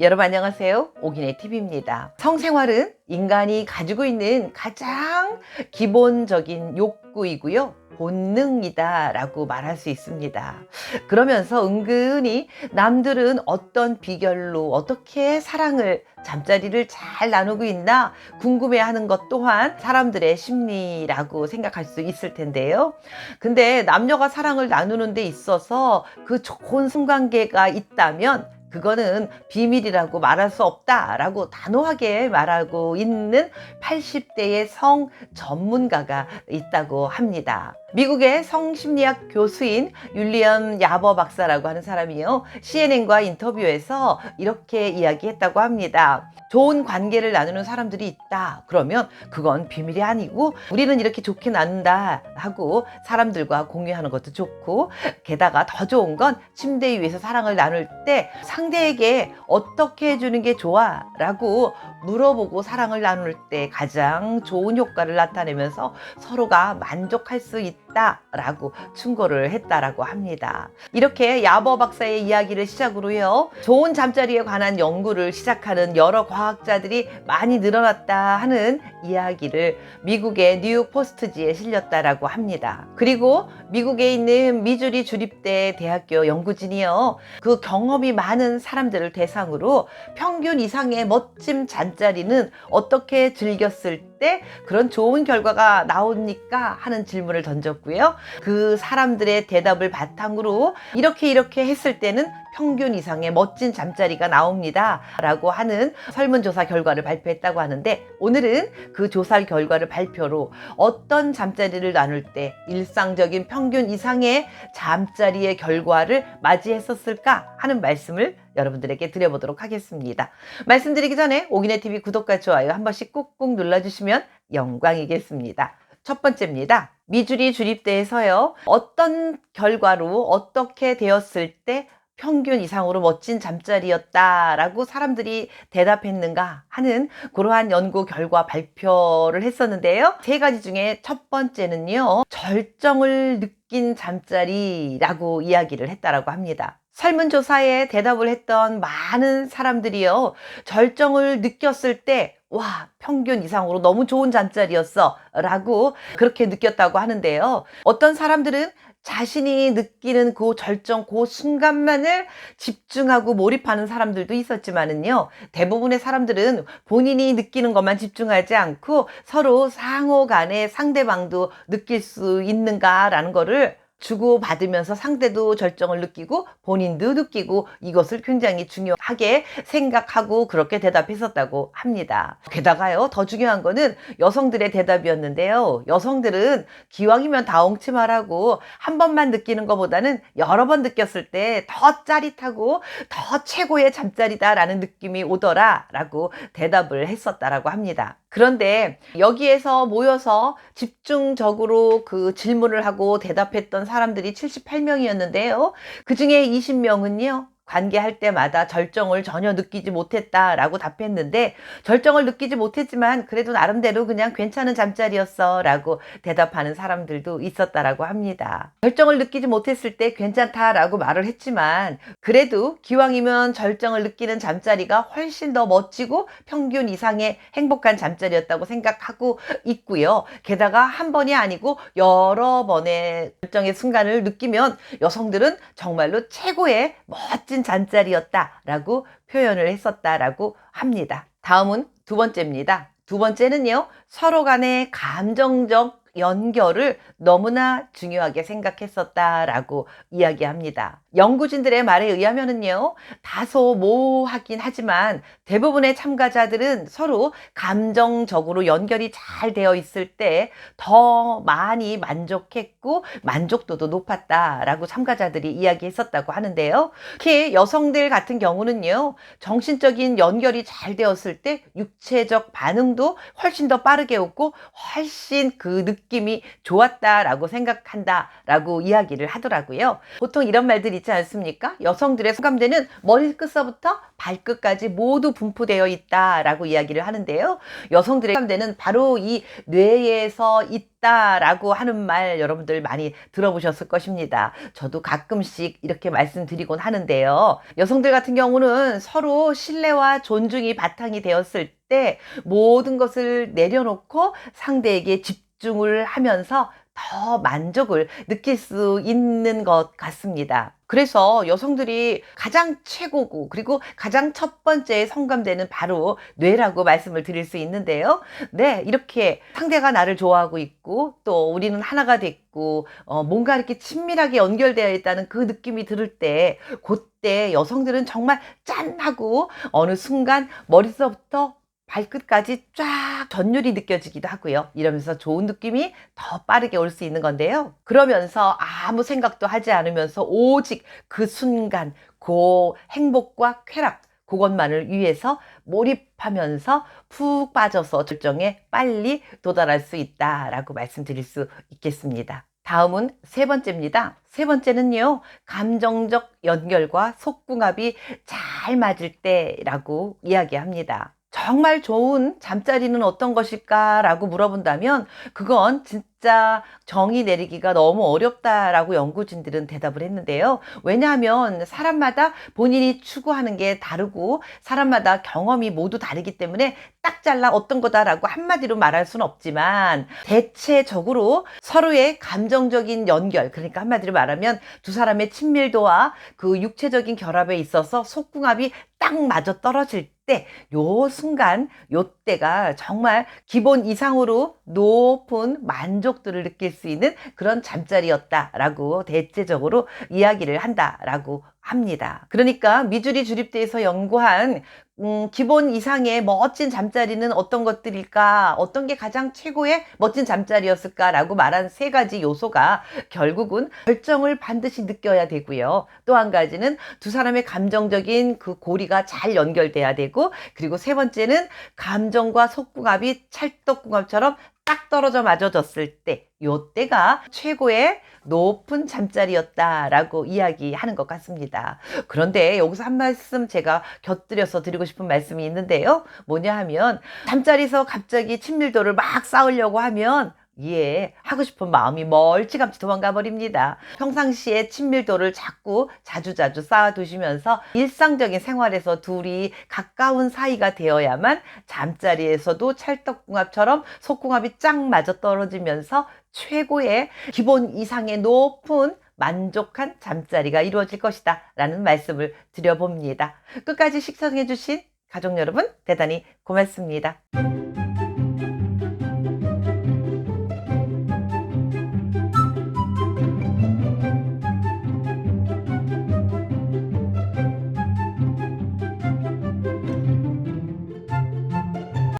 여러분 안녕하세요. 오기네 TV입니다. 성생활은 인간이 가지고 있는 가장 기본적인 욕구이고요. 본능이다 라고 말할 수 있습니다. 그러면서 은근히 남들은 어떤 비결로 어떻게 사랑을 잠자리를 잘 나누고 있나 궁금해 하는 것 또한 사람들의 심리라고 생각할 수 있을 텐데요. 근데 남녀가 사랑을 나누는 데 있어서 그 좋은 순관계가 있다면 그거는 비밀이라고 말할 수 없다라고 단호하게 말하고 있는 80대의 성 전문가가 있다고 합니다. 미국의 성심리학 교수인 율리엄 야버 박사라고 하는 사람이요. CNN과 인터뷰에서 이렇게 이야기했다고 합니다. 좋은 관계를 나누는 사람들이 있다. 그러면 그건 비밀이 아니고 우리는 이렇게 좋게 나눈다 하고 사람들과 공유하는 것도 좋고 게다가 더 좋은 건 침대 위에서 사랑을 나눌 때 상 대에게 어떻게 해주는 게 좋아? 라고 물어보고 사랑을 나눌 때 가장 좋은 효과를 나타내면서 서로가 만족할 수 있다 라고 충고를 했다라고 합니다. 이렇게 야버 박사의 이야기를 시작으로요. 좋은 잠자리에 관한 연구를 시작하는 여러 과학자들이 많이 늘어났다 하는 이야기를 미국의 뉴욕 포스트지에 실렸다라고 합니다. 그리고 미국에 있는 미주리 주립대 대학교 연구진이요. 그 경험이 많은 사람들을 대상 으로 평균 이상의 멋짐 잔자리는 어떻게 즐겼을 때 그런 좋은 결과가 나오니까 하는 질문을 던졌고요. 그 사람들의 대답을 바탕으로 이렇게 이렇게 했을 때는 평균 이상의 멋진 잠자리가 나옵니다. 라고 하는 설문조사 결과를 발표했다고 하는데 오늘은 그 조사 결과를 발표로 어떤 잠자리를 나눌 때 일상적인 평균 이상의 잠자리의 결과를 맞이했었을까 하는 말씀을 여러분들에게 드려보도록 하겠습니다. 말씀드리기 전에 오기네 TV 구독과 좋아요 한 번씩 꾹꾹 눌러주시면 영광이겠습니다. 첫 번째입니다. 미주리 주립대에서요. 어떤 결과로 어떻게 되었을 때 평균 이상으로 멋진 잠자리였다라고 사람들이 대답했는가 하는 그러한 연구 결과 발표를 했었는데요. 세 가지 중에 첫 번째는요. 절정을 느낀 잠자리라고 이야기를 했다라고 합니다. 설문조사에 대답을 했던 많은 사람들이요. 절정을 느꼈을 때 와, 평균 이상으로 너무 좋은 잠자리였어. 라고 그렇게 느꼈다고 하는데요. 어떤 사람들은 자신이 느끼는 그 절정, 그 순간만을 집중하고 몰입하는 사람들도 있었지만은요, 대부분의 사람들은 본인이 느끼는 것만 집중하지 않고 서로 상호 간에 상대방도 느낄 수 있는가라는 거를 주고받으면서 상대도 절정을 느끼고 본인도 느끼고 이것을 굉장히 중요하게 생각하고 그렇게 대답했었다고 합니다. 게다가요, 더 중요한 거는 여성들의 대답이었는데요. 여성들은 기왕이면 다 엉치 말하고 한 번만 느끼는 것보다는 여러 번 느꼈을 때 더 짜릿하고 더 최고의 잠자리다라는 느낌이 오더라 라고 대답을 했었다라고 합니다. 그런데 여기에서 모여서 집중적으로 그 질문을 하고 대답했던 사람들이 78명이었는데요. 그 중에 20명은요. 관계할 때마다 절정을 전혀 느끼지 못했다라고 답했는데 절정을 느끼지 못했지만 그래도 나름대로 그냥 괜찮은 잠자리였어 라고 대답하는 사람들도 있었다라고 합니다. 절정을 느끼지 못했을 때 괜찮다라고 말을 했지만 그래도 기왕이면 절정을 느끼는 잠자리가 훨씬 더 멋지고 평균 이상의 행복한 잠자리였다고 생각하고 있고요. 게다가 한 번이 아니고 여러 번의 절정의 순간을 느끼면 여성들은 정말로 최고의 멋진 잠자리였다라고 표현을 했었다라고 합니다. 다음은 두 번째입니다. 두 번째는요, 서로 간의 감정적 연결을 너무나 중요하게 생각했었다라고 이야기합니다. 연구진들의 말에 의하면은요, 다소 모호하긴 하지만 대부분의 참가자들은 서로 감정적으로 연결이 잘 되어 있을 때 더 많이 만족했고 만족도도 높았다라고 참가자들이 이야기했었다고 하는데요. 특히 여성들 같은 경우는요, 정신적인 연결이 잘 되었을 때 육체적 반응도 훨씬 더 빠르게 오고 훨씬 그 느낌 느낌이 좋았다라고 생각한다라고 이야기를 하더라고요. 보통 이런 말들 있지 않습니까? 여성들의 소감대는 머리끝서부터 발끝까지 모두 분포되어 있다라고 이야기를 하는데요. 여성들의 소감대는 바로 이 뇌에서 있다라고 하는 말 여러분들 많이 들어보셨을 것입니다. 저도 가끔씩 이렇게 말씀드리곤 하는데요. 여성들 같은 경우는 서로 신뢰와 존중이 바탕이 되었을 때 모든 것을 내려놓고 상대에게 집중 을 하면서 더 만족을 느낄 수 있는 것 같습니다. 그래서 여성들이 가장 최고고 그리고 가장 첫 번째 성감되는 바로 뇌라고 말씀을 드릴 수 있는데요. 네, 이렇게 상대가 나를 좋아하고 있고 또 우리는 하나가 됐고 어, 뭔가 이렇게 친밀하게 연결되어 있다는 그 느낌이 들을 때 그때 여성들은 정말 짠하고 어느 순간 머릿속부터 발끝까지 쫙 전율이 느껴지기도 하고요. 이러면서 좋은 느낌이 더 빠르게 올 수 있는 건데요. 그러면서 아무 생각도 하지 않으면서 오직 그 순간 그 행복과 쾌락 그것만을 위해서 몰입하면서 푹 빠져서 절정에 빨리 도달할 수 있다라고 말씀드릴 수 있겠습니다. 다음은 세 번째입니다. 세 번째는요, 감정적 연결과 속궁합이 잘 맞을 때라고 이야기합니다. 정말 좋은 잠자리는 어떤 것일까 라고 물어본다면 그건 진짜 정의 내리기가 너무 어렵다라고 연구진들은 대답을 했는데요. 왜냐하면 사람마다 본인이 추구하는 게 다르고 사람마다 경험이 모두 다르기 때문에 딱 잘라 어떤 거다라고 한마디로 말할 수는 없지만 대체적으로 서로의 감정적인 연결 그러니까 한마디로 말하면 두 사람의 친밀도와 그 육체적인 결합에 있어서 속궁합이 딱 맞아 떨어질 때, 요 순간, 요 때가 정말 기본 이상으로 높은 만족도를 느낄 수 있는 그런 잠자리였다라고 대체적으로 이야기를 한다라고 합니다. 그러니까 미주리 주립대에서 연구한 음, 기본 이상의 멋진 잠자리는 어떤 것들일까? 어떤 게 가장 최고의 멋진 잠자리였을까라고 말한 세 가지 요소가 결국은 결정을 반드시 느껴야 되고요. 또 한 가지는 두 사람의 감정적인 그 고리가 잘 연결돼야 되고, 그리고 세 번째는 감정과 속궁합이 찰떡궁합처럼 딱 떨어져 맞아졌을 때, 요 때가 최고의 높은 잠자리였다라고 이야기하는 것 같습니다. 그런데 여기서 한 말씀 제가 곁들여서 드리고 싶은 말씀이 있는데요. 뭐냐 하면 잠자리에서 갑자기 친밀도를 막 쌓으려고 하면 예, 하고 싶은 마음이 멀찌감치 도망가 버립니다. 평상시에 친밀도를 자꾸 자주자주 쌓아두시면서 일상적인 생활에서 둘이 가까운 사이가 되어야만 잠자리에서도 찰떡궁합처럼 속궁합이 쫙 맞아 떨어지면서 최고의 기본 이상의 높은 만족한 잠자리가 이루어질 것이다. 라는 말씀을 드려봅니다. 끝까지 식사해주신 가족 여러분, 대단히 고맙습니다.